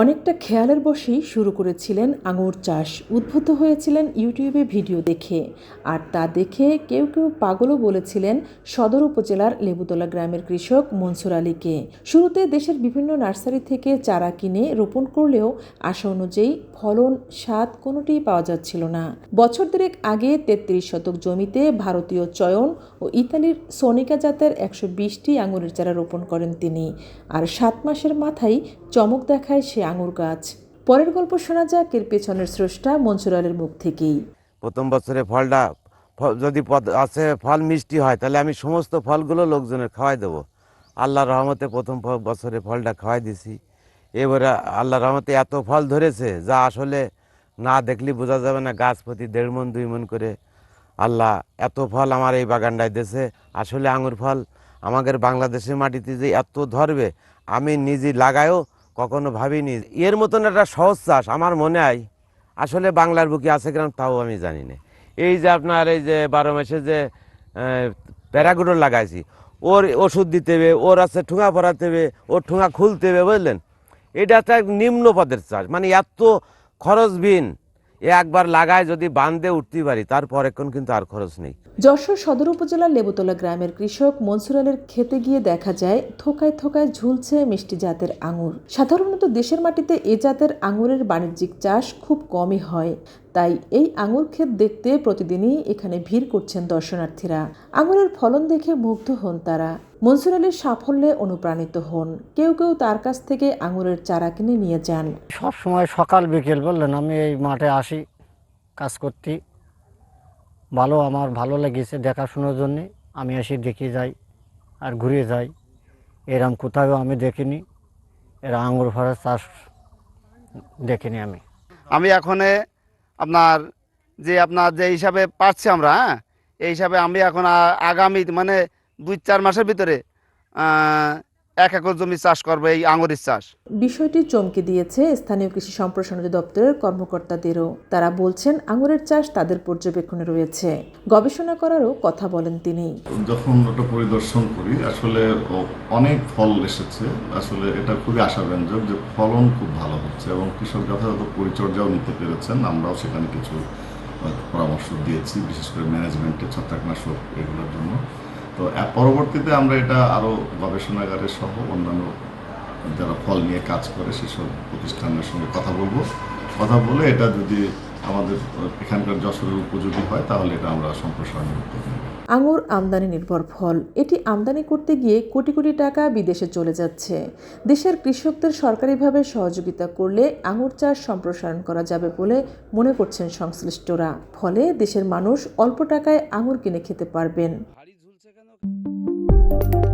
অনেকটা খেয়ালের বশেই শুরু করেছিলেন আঙুর চাষ। উদ্বুদ্ধ হয়েছিলেন ইউটিউবে ভিডিও দেখে। আর তা দেখে কেউ কেউ পাগলও বলেছিলেন সদর উপজেলার লেবুতলা গ্রামের কৃষক মনসুর আলীকে। শুরুতে দেশের বিভিন্ন নার্সারি থেকে চারা কিনে রোপণ করলেও আশা অনুযায়ী ফলন, স্বাদ কোনোটিই পাওয়া যাচ্ছিল না। বছর দেড়েক আগে তেত্রিশ শতক জমিতে ভারতীয় চয়ন ও ইতালির সোনিকা জাতের একশো বিশটি আঙুরের চারা রোপণ করেন তিনি। আর সাত মাসের মাথায় চমক দেখায় সে আঙুর গাছ। পরের গল্প শোনা যাক, এর পেছনের স্রষ্টা মনসুর আলীর মুখ থেকেই। প্রথম বছরে ফলটা যদি আছে, ফল মিষ্টি হয়, তাহলে আমি সমস্ত ফলগুলো লোকজনের খাওয়াই দেবো। আল্লাহর রহমতে প্রথম বছরে ফলটা খাওয়াই দিছি। এবারে আল্লাহর রহমতে এত ফল ধরেছে, যা আসলে না দেখলে বোঝা যাবে না, গাছ প্রতি দেড় মন, দুই মন করে। আল্লাহ এত ফল আমার এই বাগানটায় দিয়েছে। আসলে আঙুর ফল আমাদের বাংলাদেশের মাটিতে যে এত ধরবে, আমি নিজে লাগায়ও কখনো ভাবিনি। এর মতন একটা সহজ চাষ আমার মনে হয়। আসলে বাংলার বুকে আছে কিনা তাও আমি জানি না। এই যে আপনার এই যে বারো মাসে যে প্যারাগুডো লাগাইছি, ওর ওষুধ দিতে হবে, ওর আছে ঠুঙা ভরাতে হবে, ওর ঠুঙা খুলতে হবে, বুঝলেন? এটা একটা নিম্ন পদের চাষ। মানে এত খরচবিহীন। এ একবার লাগায় যদি বান্ধে উঠতে পারি, তারপর এখন কিন্তু আর খরচ নেই। যশোর সদর উপজেলার লেবুতলা গ্রামের কৃষক মনসুর আলীর খেতে গিয়ে দেখা যায়, থোকায় থোকায় ঝুলছে মিষ্টি জাতের আঙুর। সাধারণত দেশের মাটিতে এ জাতের আঙুরের বাণিজ্যিক চাষ খুব কমই হয়। তাই এই আঙুর ক্ষেত দেখতে প্রতিদিনই এখানে ভিড় করছেন দর্শনার্থীরা। আঙুরের ফলন দেখে মুগ্ধ হন তারা। মনসুর আলীর সাফল্যে অনুপ্রাণিত হন। কেউ কেউ তার কাছ থেকে আঙুরের চারা কিনে নিয়ে যান। সব সময় সকাল বিকেল বললেন আমি এই মাঠে আসি কাজ করতে ভালো আমার ভালো লেগেছে দেখাশোনার জন্যে। আমি এসে দেখে যাই আর ঘুরে যাই। এরম কোথাও আমি দেখিনি। এরা আঙুর ফলের চাষ দেখিনি আমি। আমি এখন আপনার যে আপনার যে হিসাবে পাচ্ছি আমরা হ্যাঁ? এই হিসাবে আমি এখন আগামী মানে দুই চার মাসের ভিতরে এক একর জমি চাষ করব এই আঙুরের চাষ। বিষয়টি চমকে দিয়েছে স্থানীয় কৃষি সম্প্রসারণ দপ্তরের কর্মকর্তাদেরও। তারা বলছেন আঙুরের চাষ তাদের পর্যবেক্ষণে রয়েছে। গবেষণা করারও কথা বলেন তিনি। যখন ওটা পরিদর্শন করি আসলে অনেক ফল এসেছে। আসলে এটা খুবই আশাব্যঞ্জক যে ফলন খুব ভালো হচ্ছে এবং কৃষক যথাযথ পরিচর্যাও নিতে পেরেছেন। আমরাও সেখানে কিছু পরামর্শ দিয়েছি বিশেষ করে ম্যানেজমেন্টের ছত্রাকনাশক এগুলোর জন্য। তো পরবর্তীতে আমরা এটা আরও গবেষণাগারের সহ অন্যান্য যারা ফল নিয়ে কাজ করে সেসব প্রতিষ্ঠানের সঙ্গে কথা বলব। কথা বলে এটা যদি আমাদের এখানকার যশোরের উপযোগী হয়, তাহলে এটা আমরা সম্প্রসারণের উদ্যোগ আঙুর আমদানি নির্ভর ফল। এটি আমদানি করতে গিয়ে কোটি কোটি টাকা বিদেশে চলে যাচ্ছে। দেশের কৃষকদের সরকারিভাবে সহযোগিতা করলে আঙুর চাষ সম্প্রসারণ করা যাবে বলে মনে করছেন সংশ্লিষ্টরা। ফলে দেশের মানুষ অল্প টাকায় আঙুর কিনে খেতে পারবেন। Thank you